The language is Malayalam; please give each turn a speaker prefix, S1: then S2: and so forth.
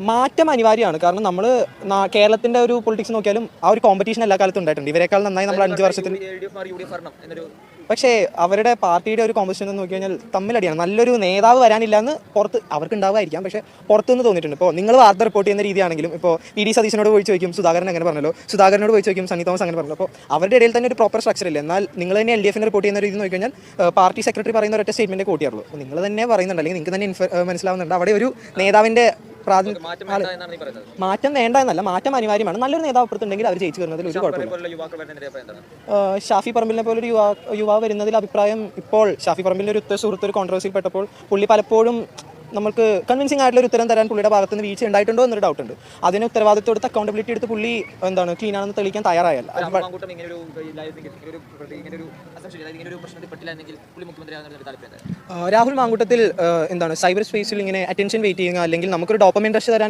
S1: മാറ്റം അനിവാര്യമാണ്. കാരണം നമ്മൾ കേരളത്തിന്റെ ഒരു പൊളിറ്റിക്സ് നോക്കിയാലും ആ ഒരു കോമ്പറ്റീഷൻ എല്ലാ കാലത്തും ഉണ്ടായിട്ടുണ്ട്. ഇവരെക്കാൾ നന്നായി നമ്മൾ അഞ്ച് വർഷത്തിൽ പക്ഷേ അവരുടെ പാർട്ടിയുടെ ഒരു കോമ്പറ്റീഷൻ എന്ന് നോക്കി കഴിഞ്ഞാൽ തമ്മിലടിയാണ്. നല്ലൊരു നേതാവ് വരാനില്ല എന്ന് പുറത്ത് അവർക്ക് ഉണ്ടാവുമായിരിക്കാം പക്ഷേ പുറത്തുനിന്ന് തോന്നിയിട്ടുണ്ട്. ഇപ്പോൾ നിങ്ങൾ വാർത്ത റിപ്പോർട്ട് ചെയ്യുന്ന രീതിയാണെങ്കിലും ഇപ്പോൾ പി ഡി സതീശനോട് പോയി ചോദിക്കും സുധാകരൻ അങ്ങനെ പറഞ്ഞല്ലോ. സുധാകരനോട് പോയി ചോദിക്കും സണ്ണി തോമസ് അങ്ങനെ പറഞ്ഞല്ലോ. അപ്പോൾ അവരുടെ ഇടയിൽ തന്നെ ഒരു പ്രോപ്പർ സ്ട്രക്ചർ ഇല്ല. എന്നാൽ നിങ്ങൾ തന്നെ എൽ ഡി എഫിനെ റിപ്പോർട്ട് ചെയ്യുന്ന രീതി നോക്കി കഴിഞ്ഞാൽ പാർട്ടി സെക്രട്ടറി പറയുന്ന ഒരൊറ്റ സ്റ്റേറ്റ്മെന്റ് കൂട്ടിയാറുള്ളൂ അപ്പോൾ നിങ്ങൾ തന്നെ പറയുന്നുണ്ട് അല്ലെങ്കിൽ നിങ്ങൾക്ക് തന്നെ ഇൻഫ- മനസ്സിലാവുന്നുണ്ട്. അവിടെ ഒരു നേതാവിന്റെ പ്രാതിനിധ്യം
S2: മാറ്റം വേണ്ട
S1: എന്നല്ല മാറ്റം അനിവാര്യമാണ്. നല്ലൊരു നേതാവ് അപ്പുറത്തുണ്ടെങ്കിൽ അവർ ജയിച്ചു വരുന്നതിൽ ഒരു കുഴപ്പമില്ല. ഷാഫി പറമ്പിലിനെ പോലെ ഒരു യുവാ യുവാവ് വരുന്നതിൽ അഭിപ്രായം ഇപ്പോൾ ഷാഫി പറമ്പിലിന്റെ ഒരു ഉത്ത സുഹൃത്ത് ഒരു കോൺട്രവേഴ്സിയിൽ പെട്ടപ്പോൾ പുള്ളി പലപ്പോഴും നമുക്ക് കൺവിൻസിംഗ് ആയിട്ടുള്ള ഒരു ഉത്തരം തരാൻ പുള്ളിയുടെ ഭാഗത്ത് നിന്ന് വീഴ്ച ഉണ്ടായിട്ടുണ്ടോ എന്നൊരു ഡൗട്ട് ഉണ്ട്. അതിന് ഉത്തരവാദിത്വം എടുത്ത് അക്കൗണ്ടബിലിറ്റി എടുത്ത് പുള്ളി എന്താണ് ക്ലീൻ ആണെന്ന് തെളിയിക്കാൻ തയ്യാറായല്ല
S2: രാഹുൽ
S1: മാങ്കൂട്ടത്തിൽ എന്താണ് സൈബർ സ്പേസിൽ ഇങ്ങനെ അറ്റൻഷൻ വെയിറ്റ് ചെയ്യുക അല്ലെങ്കിൽ നമുക്കൊരു ഡോക്യുമെന്റ് റഷ് തരാൻ